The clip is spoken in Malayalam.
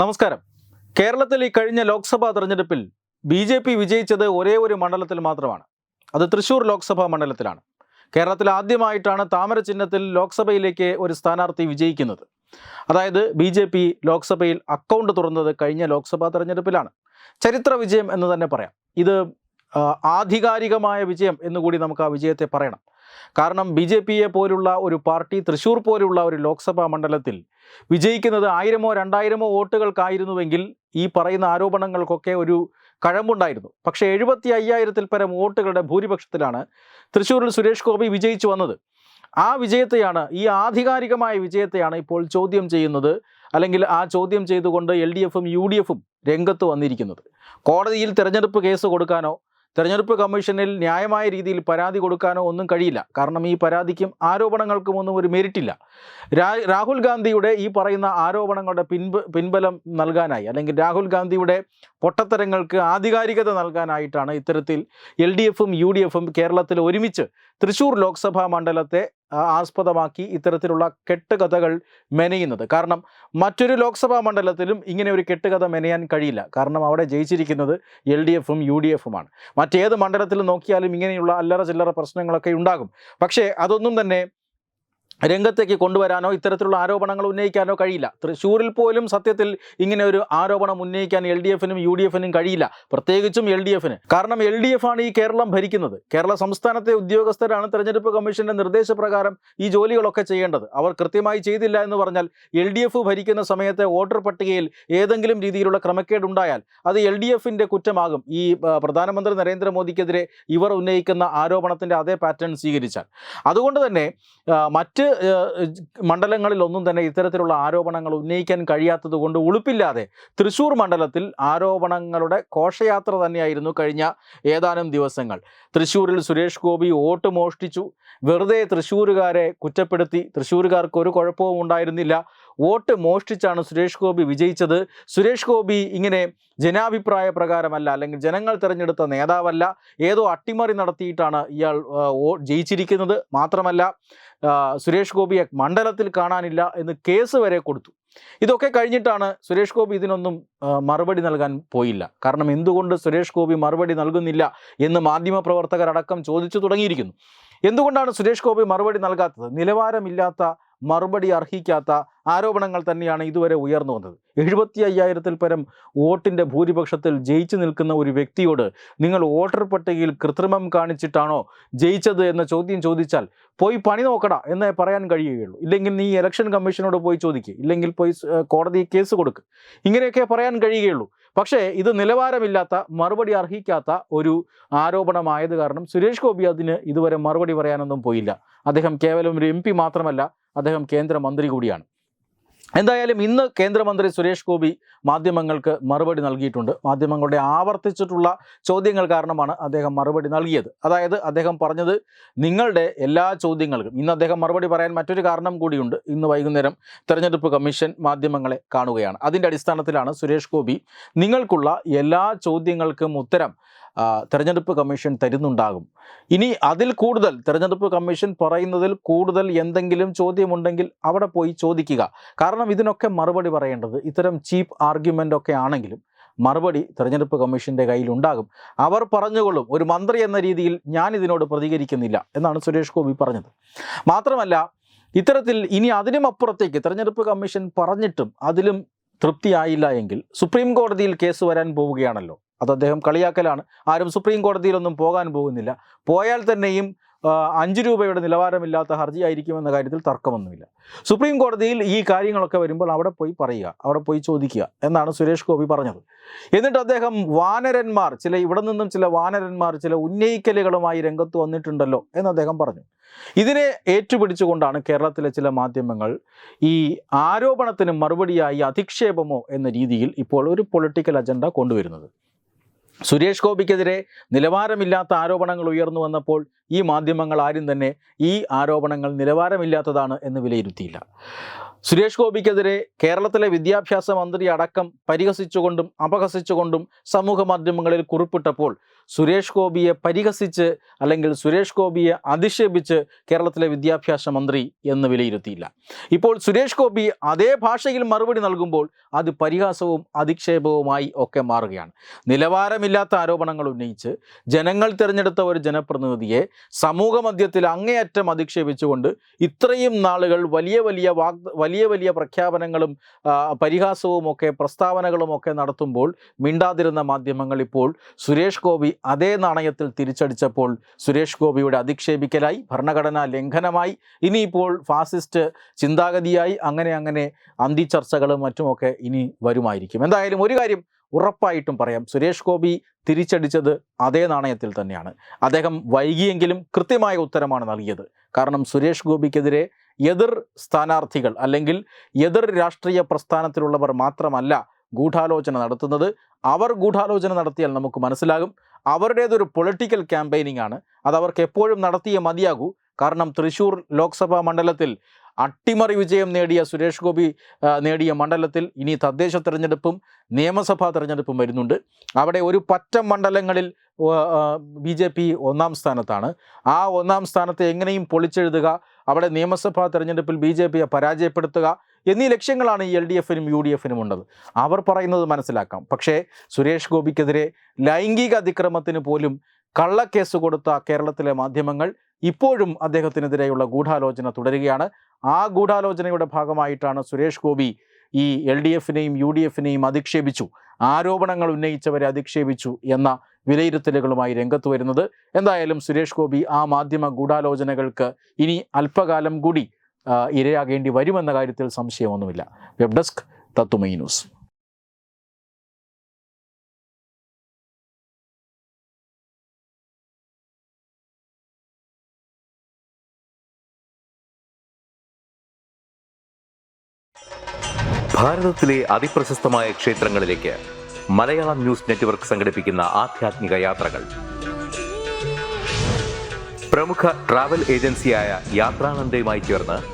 നമസ്കാരം. കേരളത്തിൽ ഈ കഴിഞ്ഞ ലോക്സഭാ തെരഞ്ഞെടുപ്പിൽ ബി ജെ പി വിജയിച്ചത് ഒരേ ഒരു മണ്ഡലത്തിൽ മാത്രമാണ്. അത് തൃശൂർ ലോക്സഭാ മണ്ഡലത്തിലാണ്. കേരളത്തിൽ ആദ്യമായിട്ടാണ് താമര ചിഹ്നത്തിൽ ലോക്സഭയിലേക്ക് ഒരു സ്ഥാനാർത്ഥി വിജയിക്കുന്നത്. അതായത് ബി ജെ പി ലോക്സഭയിൽ അക്കൗണ്ട് തുറന്നത് കഴിഞ്ഞ ലോക്സഭാ തെരഞ്ഞെടുപ്പിലാണ്. ചരിത്ര വിജയം എന്ന് തന്നെ പറയാം. ഇത് ആധികാരികമായ വിജയം എന്നുകൂടി നമുക്ക് ആ വിജയത്തെ പറയണം. കാരണം ബി ജെ പിയെ പോലുള്ള ഒരു പാർട്ടി തൃശ്ശൂർ പോലുള്ള ഒരു ലോക്സഭാ മണ്ഡലത്തിൽ വിജയിക്കുന്നത് ആയിരമോ രണ്ടായിരമോ വോട്ടുകൾക്കായിരുന്നുവെങ്കിൽ ഈ പറയുന്ന ആരോപണങ്ങൾക്കൊക്കെ ഒരു കഴമ്പുണ്ടായിരുന്നു. പക്ഷേ എഴുപത്തി അയ്യായിരത്തിൽ പരം വോട്ടുകളുടെ ഭൂരിപക്ഷത്തിലാണ് തൃശ്ശൂരിൽ സുരേഷ് ഗോപി വിജയിച്ചു വന്നത്. ആ വിജയത്തെയാണ് ഈ ആധികാരികമായ വിജയത്തെയാണ് ഇപ്പോൾ ചോദ്യം ചെയ്യുന്നത് അല്ലെങ്കിൽ ആ ചോദ്യം ചെയ്തുകൊണ്ട് എൽ ഡി എഫും യു ഡി എഫും രംഗത്ത് വന്നിരിക്കുന്നത്. കോടതിയിൽ തെരഞ്ഞെടുപ്പ് കേസ് കൊടുക്കാനോ തെരഞ്ഞെടുപ്പ് കമ്മീഷനിൽ ന്യായമായ രീതിയിൽ പരാതി കൊടുക്കാനോ ഒന്നും കഴിയില്ല. കാരണം ഈ പരാതിക്കും ആരോപണങ്ങൾക്കും ഒന്നും ഒരു മെരിറ്റില്ല രാഹുൽ ഗാന്ധിയുടെ ഈ പറയുന്ന ആരോപണങ്ങളുടെ പിൻബ പിൻബലം നൽകാനായി അല്ലെങ്കിൽ രാഹുൽ ഗാന്ധിയുടെ പൊട്ടത്തരങ്ങൾക്ക് ആധികാരികത നൽകാനായിട്ടാണ് ഇത്തരത്തിൽ എൽ ഡി എഫും യു ഡി എഫും കേരളത്തിൽ ഒരുമിച്ച് തൃശൂർ ലോക്സഭാ മണ്ഡലത്തെ ആസ്പദമാക്കി ഇത്തരത്തിലുള്ള കെട്ടുകഥകൾ മെനയുന്നത്. കാരണം മറ്റൊരു ലോക്സഭാ മണ്ഡലത്തിലും ഇങ്ങനെ ഒരു കെട്ടുകഥ മെനയാൻ കഴിയില്ല. കാരണം അവിടെ ജയിച്ചിരിക്കുന്നത് എൽ ഡി എഫും യു ഡി എഫുമാണ്. മറ്റേത് മണ്ഡലത്തിൽ നോക്കിയാലും ഇങ്ങനെയുള്ള അല്ലറ ചില്ലറ പ്രശ്നങ്ങളൊക്കെ ഉണ്ടാകും. പക്ഷേ അതൊന്നും തന്നെ രംഗത്തേക്ക് കൊണ്ടുവരാനോ ഇത്തരത്തിലുള്ള ആരോപണങ്ങൾ ഉന്നയിക്കാനോ കഴിയില്ല. തൃശ്ശൂരിൽ പോലും സത്യത്തിൽ ഇങ്ങനെ ഒരു ആരോപണം ഉന്നയിക്കാൻ എൽ ഡി എഫിനും യു ഡി എഫിനും കഴിയില്ല. പ്രത്യേകിച്ചും എൽ ഡി എഫിന്. കാരണം എൽ ഡി എഫ് ആണ് ഈ കേരളം ഭരിക്കുന്നത്. കേരള സംസ്ഥാനത്തെ ഉദ്യോഗസ്ഥരാണ് തെരഞ്ഞെടുപ്പ് കമ്മീഷന്റെ നിർദ്ദേശപ്രകാരം ഈ ജോലികളൊക്കെ ചെയ്യേണ്ടത്. അവർ കൃത്യമായി ചെയ്തില്ല എന്ന് പറഞ്ഞാൽ എൽ ഡി എഫ് ഭരിക്കുന്ന സമയത്തെ വോട്ടർ പട്ടികയിൽ ഏതെങ്കിലും രീതിയിലുള്ള ക്രമക്കേട് ഉണ്ടായാൽ അത് എൽ ഡി എഫിന്റെ കുറ്റമാകും. ഈ പ്രധാനമന്ത്രി നരേന്ദ്രമോദിക്കെതിരെ ഇവർ ഉന്നയിക്കുന്ന ആരോപണത്തിന്റെ അതേ പാറ്റേൺ സ്വീകരിച്ചാൽ. അതുകൊണ്ട് തന്നെ ആ, മണ്ഡലങ്ങളിലൊന്നും തന്നെ ഇത്തരത്തിലുള്ള ആരോപണങ്ങൾ ഉന്നയിക്കാൻ കഴിയാത്തത് കൊണ്ട് ഉളുപ്പില്ലാതെ തൃശൂർ മണ്ഡലത്തിൽ ആരോപണങ്ങളുടെ ഘോഷയാത്ര തന്നെയായിരുന്നു കഴിഞ്ഞ ഏതാനും ദിവസങ്ങൾ. തൃശ്ശൂരിൽ സുരേഷ് ഗോപി വോട്ട് മോഷ്ടിച്ചു. വെറുതെ തൃശ്ശൂരുകാരെ കുറ്റപ്പെടുത്തി. തൃശ്ശൂരുകാർക്ക് ഒരു കുഴപ്പവും ഉണ്ടായിരുന്നില്ല. വോട്ട് മോഷ്ടിച്ചാണ് സുരേഷ് ഗോപി വിജയിച്ചത്. സുരേഷ് ഗോപി ഇങ്ങനെ ജനാഭിപ്രായ പ്രകാരമല്ല അല്ലെങ്കിൽ ജനങ്ങൾ തിരഞ്ഞെടുത്ത നേതാവല്ല ഏതോ അട്ടിമറി നടത്തിയിട്ടാണ് ഇയാൾ ജയിച്ചിരിക്കുന്നത്. മാത്രമല്ല സുരേഷ് ഗോപിയെ മണ്ഡലത്തിൽ കാണാനില്ല എന്ന് കേസ് വരെ കൊടുത്തു. ഇതൊക്കെ കഴിഞ്ഞിട്ടാണ് സുരേഷ് ഗോപി ഇതിനൊന്നും മറുപടി നൽകാൻ പോയില്ല. കാരണം എന്തുകൊണ്ട് സുരേഷ് ഗോപി മറുപടി നൽകുന്നില്ല എന്ന് മാധ്യമപ്രവർത്തകരടക്കം ചോദിച്ചു തുടങ്ങിയിരിക്കുന്നു. എന്തുകൊണ്ടാണ് സുരേഷ് ഗോപി മറുപടി നൽകാത്തത്? നിലവാരമില്ലാത്ത മറുപടി അർഹിക്കാത്ത ആരോപണങ്ങൾ തന്നെയാണ് ഇതുവരെ ഉയർന്നു വന്നത്. എഴുപത്തി അയ്യായിരത്തിൽ പരം വോട്ടിന്റെ ഭൂരിപക്ഷത്തിൽ ജയിച്ചു നിൽക്കുന്ന ഒരു വ്യക്തിയോട് നിങ്ങൾ വോട്ടർ പട്ടികയിൽ കൃത്രിമം കാണിച്ചിട്ടാണോ ജയിച്ചത് എന്ന ചോദ്യം ചോദിച്ചാൽ പോയി പണി നോക്കടാ എന്നേ പറയാൻ കഴിയുകയുള്ളൂ. ഇല്ലെങ്കിൽ നീ ഇലക്ഷൻ കമ്മീഷനോട് പോയി ചോദിക്കുക ഇല്ലെങ്കിൽ പോയി കോടതി കേസ് കൊടുക്ക്. ഇങ്ങനെയൊക്കെ പറയാൻ കഴിയുകയുള്ളൂ. പക്ഷേ ഇത് നിലവാരമില്ലാത്ത മറുപടി അർഹിക്കാത്ത ഒരു ആരോപണമായത് കാരണം സുരേഷ് ഗോപി അതിന് ഇതുവരെ മറുപടി പറയാനൊന്നും പോയില്ല. അദ്ദേഹം കേവലം ഒരു എം മാത്രമല്ല അദ്ദേഹം കേന്ദ്രമന്ത്രി കൂടിയാണ്. എന്തായാലും ഇന്ന് കേന്ദ്രമന്ത്രി സുരേഷ് ഗോപി മാധ്യമങ്ങൾക്ക് മറുപടി നൽകിയിട്ടുണ്ട്. മാധ്യമങ്ങളുടെ ആവർത്തിച്ചിട്ടുള്ള ചോദ്യങ്ങൾ കാരണമാണ് അദ്ദേഹം മറുപടി നൽകിയത്. അതായത് അദ്ദേഹം പറഞ്ഞത് നിങ്ങളുടെ എല്ലാ ചോദ്യങ്ങൾക്കും ഇന്ന് അദ്ദേഹം മറുപടി പറയാൻ മറ്റൊരു കാരണം കൂടിയുണ്ട്. ഇന്ന് വൈകുന്നേരം തെരഞ്ഞെടുപ്പ് കമ്മീഷൻ മാധ്യമങ്ങളെ കാണുകയാണ്. അതിന്റെ അടിസ്ഥാനത്തിലാണ് സുരേഷ് ഗോപി നിങ്ങൾക്കുള്ള എല്ലാ ചോദ്യങ്ങൾക്കും ഉത്തരം തെരഞ്ഞെടുപ്പ് കമ്മീഷൻ തരുന്നുണ്ടാകും. ഇനി അതിൽ കൂടുതൽ തെരഞ്ഞെടുപ്പ് കമ്മീഷൻ പറയുന്നതിൽ കൂടുതൽ എന്തെങ്കിലും ചോദ്യമുണ്ടെങ്കിൽ അവിടെ പോയി ചോദിക്കുക. കാരണം ഇതിനൊക്കെ മറുപടി പറയേണ്ടത് ഇത്തരം ചീപ്പ് ആർഗ്യുമെന്റ് ഒക്കെ ആണെങ്കിലും മറുപടി തെരഞ്ഞെടുപ്പ് കമ്മീഷന്റെ കയ്യിലുണ്ടാകും. അവർ പറഞ്ഞുകൊള്ളും ഒരു മന്ത്രി എന്ന രീതിയിൽ ഞാൻ ഇതിനോട് പ്രതികരിക്കുന്നില്ല എന്നാണ് സുരേഷ് ഗോപി പറഞ്ഞത്. മാത്രമല്ല ഇത്തരത്തിൽ ഇനി അതിനും അപ്പുറത്തേക്ക് തെരഞ്ഞെടുപ്പ് കമ്മീഷൻ പറഞ്ഞിട്ടും അതിലും തൃപ്തിയായില്ല എങ്കിൽ സുപ്രീം കോടതിയിൽ കേസ് വരാൻ പോവുകയാണല്ലോ. അത് അദ്ദേഹം കളിയാക്കലാണ്. ആരും സുപ്രീം കോടതിയിലൊന്നും പോകാൻ പോകുന്നില്ല. പോയാൽ തന്നെയും അഞ്ച് രൂപയുടെ നിലവാരമില്ലാത്ത ഹർജിയായിരിക്കുമെന്ന കാര്യത്തിൽ തർക്കമൊന്നുമില്ല. സുപ്രീം കോടതിയിൽ ഈ കാര്യങ്ങളൊക്കെ വരുമ്പോൾ അവിടെ പോയി പറയുക അവിടെ പോയി ചോദിക്കുക എന്നാണ് സുരേഷ് ഗോപി പറഞ്ഞത്. എന്നിട്ട് അദ്ദേഹം വാനരന്മാർ ചില ഇവിടെ നിന്നും ചില വാനരന്മാർ ചില ഉന്നയിക്കലുകളുമായി രംഗത്ത് വന്നിട്ടുണ്ടല്ലോ എന്ന് അദ്ദേഹം പറഞ്ഞു. ഇതിനെ ഏറ്റുപിടിച്ചുകൊണ്ടാണ് കേരളത്തിലെ ചില മാധ്യമങ്ങൾ ഈ ആരോപണത്തിന് മറുപടിയായി അധിക്ഷേപമോ എന്ന രീതിയിൽ ഇപ്പോൾ ഒരു പൊളിറ്റിക്കൽ അജണ്ട കൊണ്ടുവരുന്നത്. സുരേഷ് ഗോപിക്കെതിരെ നിലവാരമില്ലാത്ത ആരോപണങ്ങൾ ഉയർന്നു വന്നപ്പോൾ ഈ മാധ്യമങ്ങൾ ആരും തന്നെ ഈ ആരോപണങ്ങൾ നിലവാരമില്ലാത്തതാണ് എന്ന് വിലയിരുത്തിയില്ല. സുരേഷ് ഗോപിക്കെതിരെ കേരളത്തിലെ വിദ്യാഭ്യാസ മന്ത്രി അടക്കം പരിഹസിച്ചുകൊണ്ടും അപഹസിച്ചുകൊണ്ടും സമൂഹ മാധ്യമങ്ങളിൽ കുറിപ്പിട്ടപ്പോൾ സുരേഷ് ഗോപിയെ പരിഹസിച്ച് അല്ലെങ്കിൽ സുരേഷ് ഗോപിയെ അധിക്ഷേപിച്ച് കേരളത്തിലെ വിദ്യാഭ്യാസ മന്ത്രി എന്ന് വിലയിരുത്തിയില്ല. ഇപ്പോൾ സുരേഷ് ഗോപി അതേ ഭാഷയിൽ മറുപടി നൽകുമ്പോൾ അത് പരിഹാസവും അധിക്ഷേപവുമായി ഒക്കെ മാറുകയാണ്. നിലവാരമില്ലാത്ത ആരോപണങ്ങൾ ഉന്നയിച്ച് ജനങ്ങൾ തിരഞ്ഞെടുത്ത ഒരു ജനപ്രതിനിധിയെ സമൂഹ മധ്യത്തിൽ അങ്ങേയറ്റം അധിക്ഷേപിച്ചുകൊണ്ട് ഇത്രയും നാളുകൾ വലിയ വലിയ വാഗ് വലിയ വലിയ പ്രഖ്യാപനങ്ങളും പരിഹാസവും ഒക്കെ പ്രസ്താവനകളും ഒക്കെ നടത്തുമ്പോൾ മിണ്ടാതിരുന്ന മാധ്യമങ്ങൾ ഇപ്പോൾ സുരേഷ് ഗോപി അതേ നാണയത്തിൽ തിരിച്ചടിച്ചപ്പോൾ സുരേഷ് ഗോപിയുടെ അധിക്ഷേപിക്കലായി ഭരണഘടനാ ലംഘനമായി. ഇനിയിപ്പോൾ ഫാസിസ്റ്റ് ചിന്താഗതിയായി അങ്ങനെ അങ്ങനെ അന്തിചർച്ചകളും മറ്റുമൊക്കെ ഇനി വരുമായിരിക്കും. എന്തായാലും ഒരു കാര്യം ഉറപ്പായിട്ടും പറയാം സുരേഷ് ഗോപി തിരിച്ചടിച്ചത് അതേ നാണയത്തിൽ തന്നെയാണ്. അദ്ദേഹം വൈകിയെങ്കിലും കൃത്യമായ ഉത്തരമാണ് നൽകിയത്. കാരണം സുരേഷ് ഗോപിക്കെതിരെ എതിർ സ്ഥാനാർത്ഥികൾ അല്ലെങ്കിൽ എതിർ രാഷ്ട്രീയ പ്രസ്ഥാനത്തിലുള്ളവർ മാത്രമല്ല ഗൂഢാലോചന നടത്തുന്നത്. അവർ ഗൂഢാലോചന നടത്തിയാൽ നമുക്ക് മനസ്സിലാകും. അവരുടേതൊരു പൊളിറ്റിക്കൽ ക്യാമ്പയിനിങ് ആണ്. അത് അവർക്ക് എപ്പോഴും നടത്തിയേ മതിയാകൂ. കാരണം തൃശ്ശൂർ ലോക്സഭാ മണ്ഡലത്തിൽ അട്ടിമറി വിജയം നേടിയ സുരേഷ് ഗോപി നേടിയ മണ്ഡലത്തിൽ ഇനി തദ്ദേശ തെരഞ്ഞെടുപ്പും നിയമസഭാ തെരഞ്ഞെടുപ്പും വരുന്നുണ്ട്. അവിടെ ഒരു പറ്റം മണ്ഡലങ്ങളിൽ ബി ജെ പി ഒന്നാം സ്ഥാനത്താണ്. ആ ഒന്നാം സ്ഥാനത്തെ എങ്ങനെയും പൊളിച്ചെഴുതുക. അവിടെ നിയമസഭാ തെരഞ്ഞെടുപ്പിൽ ബി ജെ പിയെ പരാജയപ്പെടുത്തുക. എന്നീ ലക്ഷ്യങ്ങളാണ് ഈ എൽ ഡി എഫിനും യു ഡി എഫിനും ഉള്ളത്. അവർ പറയുന്നത് മനസ്സിലാക്കാം. പക്ഷേ സുരേഷ് ഗോപിക്കെതിരെ ലൈംഗിക അതിക്രമത്തിന് പോലും കള്ളക്കേസ് കൊടുത്ത കേരളത്തിലെ മാധ്യമങ്ങൾ ഇപ്പോഴും അദ്ദേഹത്തിനെതിരെയുള്ള ഗൂഢാലോചന തുടരുകയാണ്. ആ ഗൂഢാലോചനയുടെ ഭാഗമായിട്ടാണ് സുരേഷ് ഗോപി ഈ എൽ ഡി എഫിനെയും യു ഡി എഫിനെയും അധിക്ഷേപിച്ചു. ആരോപണങ്ങൾ ഉന്നയിച്ചവരെ അധിക്ഷേപിച്ചു എന്ന വിലയിരുത്തലുകളുമായി രംഗത്ത് വരുന്നത്. എന്തായാലും സുരേഷ് ഗോപി ആ മാധ്യമ ഗൂഢാലോചനകൾക്ക് ഇനി അല്പകാലം കൂടി ഇരയാകേണ്ടി വരുമെന്ന കാര്യത്തിൽ സംശയമൊന്നുമില്ല. വെബ് ഡെസ്ക് തത്തുമൈ ന്യൂസ്. ക്ഷേത്രങ്ങളിലേക്ക് മലയാളം ന്യൂസ് നെറ്റ്വർക്ക് സംഘടിപ്പിക്കുന്ന യാത്രകൾ. പ്രമുഖ ട്രാവൽ ഏജൻസിയായ ചേർന്ന്